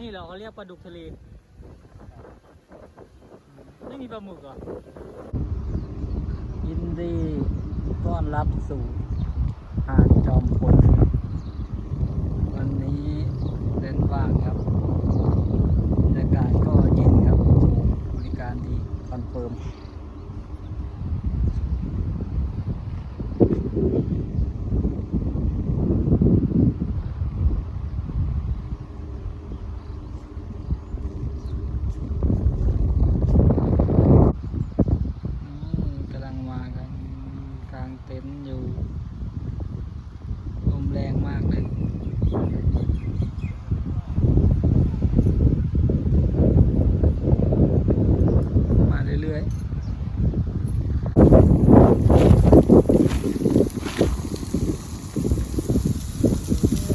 นี่เหราเขาเรียกปลาดุกทะเล ไม่มีปลาหมึกเหรอ ยินดีต้อนรับสู่หาดจอมพลวันนี้เล่นว่างครับบรรยากาศก็เย็นครับ บริการดีคอนเฟิร์ม อืมกำลังมากันกลางเต็นอยู่ลมแรงมากเลย มาเรื่อยๆ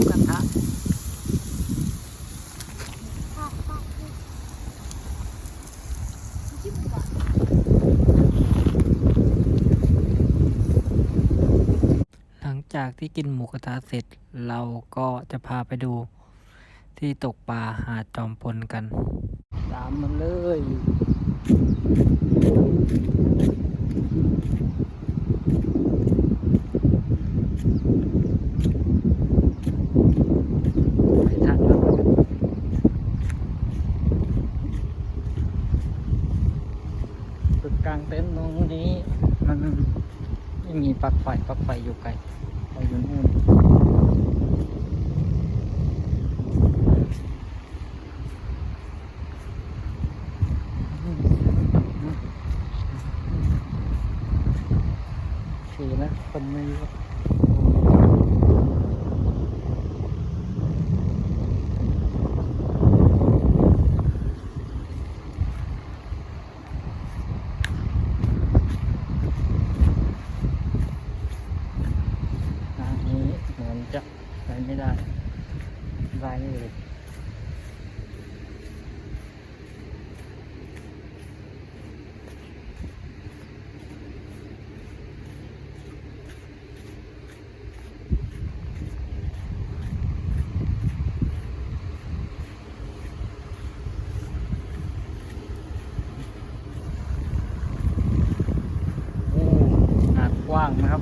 กระทะ หลังจาก ที่กินหมูกระทะเสร็จ เราก็จะพาไปดู ที่ตกปลาหาดจอมพลกัน ตามมันเลย ไปทางแล้วจุดกลางเต็นท์ตรงนี้ มันไม่มีปลั๊กไฟปลั๊กไฟอยู่ไกลไปอยู่นู่นโอเคนะคนไม่เยอะทางนี้เหมือนจะไปไม่ได้ไปไม่เลยโอ้หาดกว้างนะครับ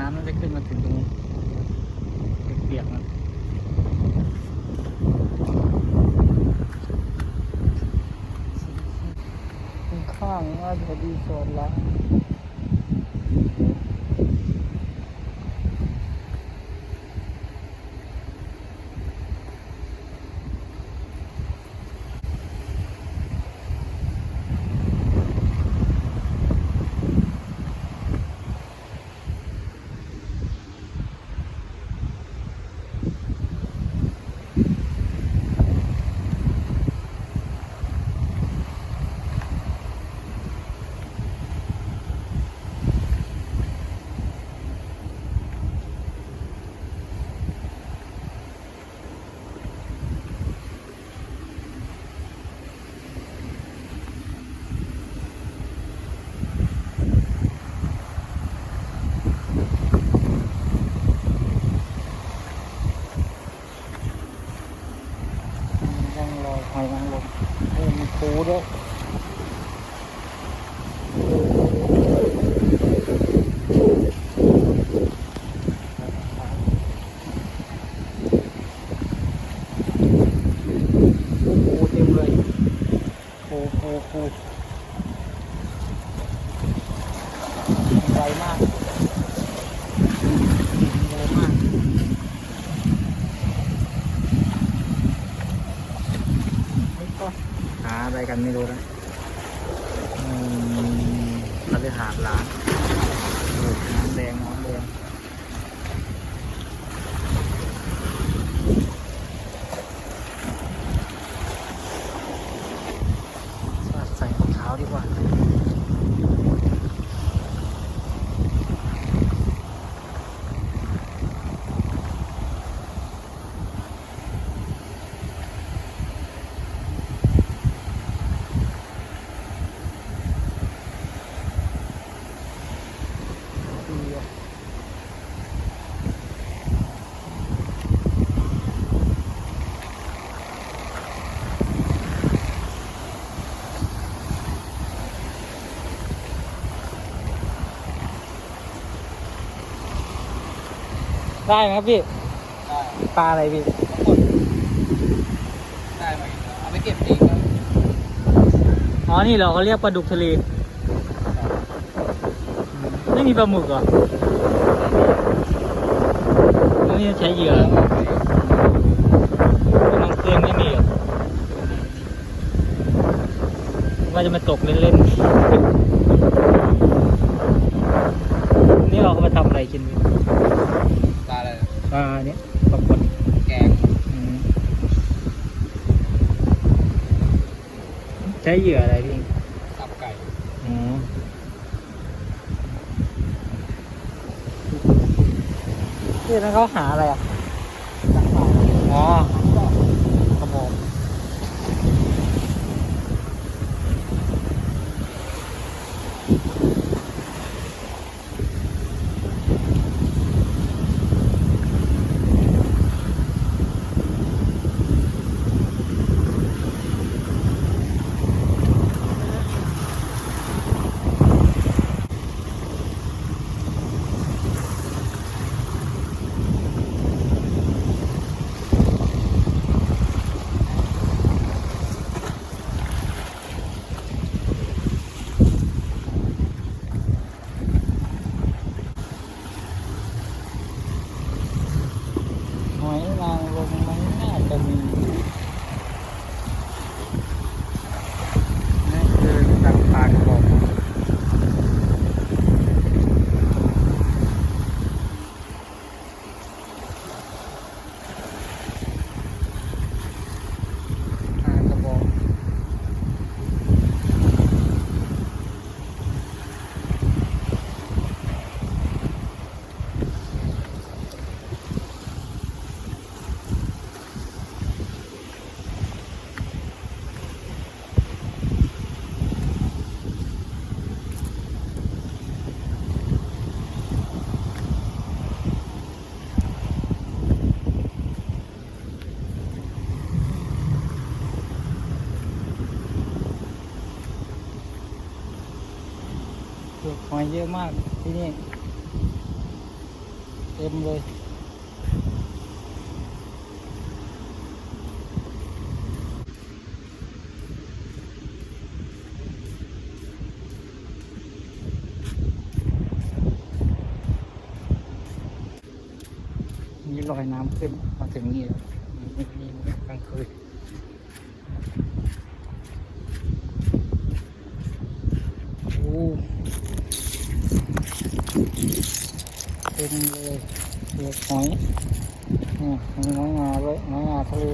ต อนกลามันจะขึ้นมาถึงตรงนี้เปียกๆนะข้างว่าจะดีสดแล้ว อ้ยมีปูด้วยปูเต็มเลยปูปูปูไวมากไวมาก หาอะไร กันไม่รู้นะอืมเราไปหาร้านน้ำแดงน้ำแดงใส่รองเท้าดีกว่า อ ได้ไหมครับพี่ ได้ปลาอะไรพี่ได้ไหมเอาไปเก็บเองครับอ๋อนี่เหราเขาเรียกปลาดุกทะเลไม่มีปลาหมึกเหรอแล้วนี่ใช้เหยื่อน้องเกลือนไม่มีเหรอว่าจะมาตกเล่นๆ นี่เราเขาไปทำอะไรกินพี่ปลาอะไร ปลาเนี้ยปลากดแกงใช้เหยื่ออะไรพี่ตับไก่อ๋อที่นั้นเขาหาอะไรอะอ๋อกระบอกหอยนางรมมันน่าจะมีนี่คือตักปากกบปลากระบอก เปลือกหอยเยอะมากที่นี่ เต็มเลยมีรอยน้ำขึ้นมาถึงนี่แล้วนี่นี่นี่กลางคืนโอ้เต็ มเลยเปลือกหอยนี่มีน้อยงาด้วยน้อยงาทะเล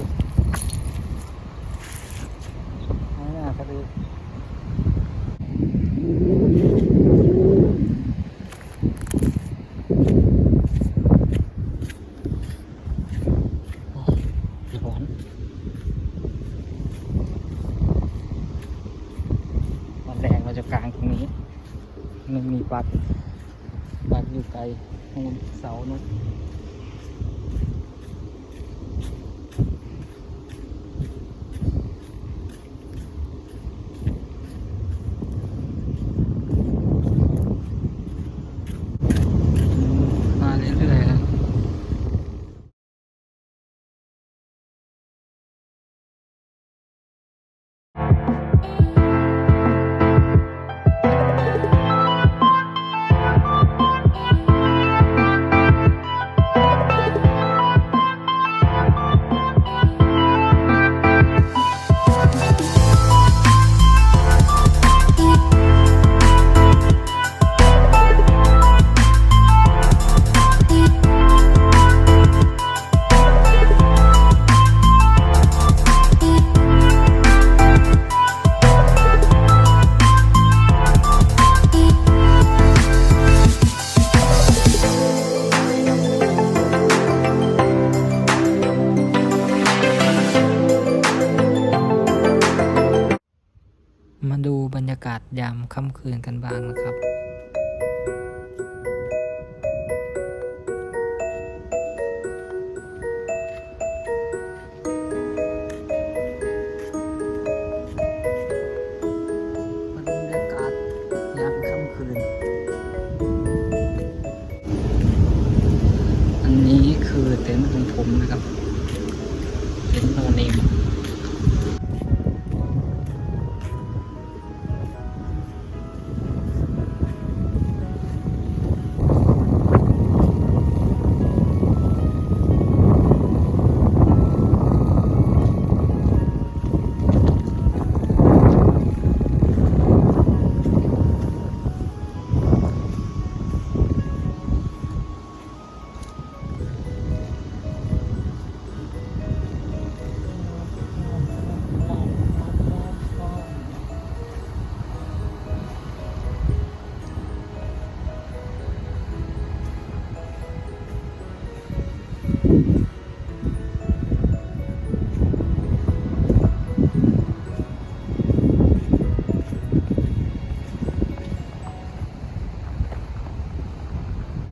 ากาศยามค่ำคืนกันบ้างนะครับบรรยากาศยามค่ำคืนอันนี้คือเต็นท์ของผมนะครับ เต็นท์โนเนม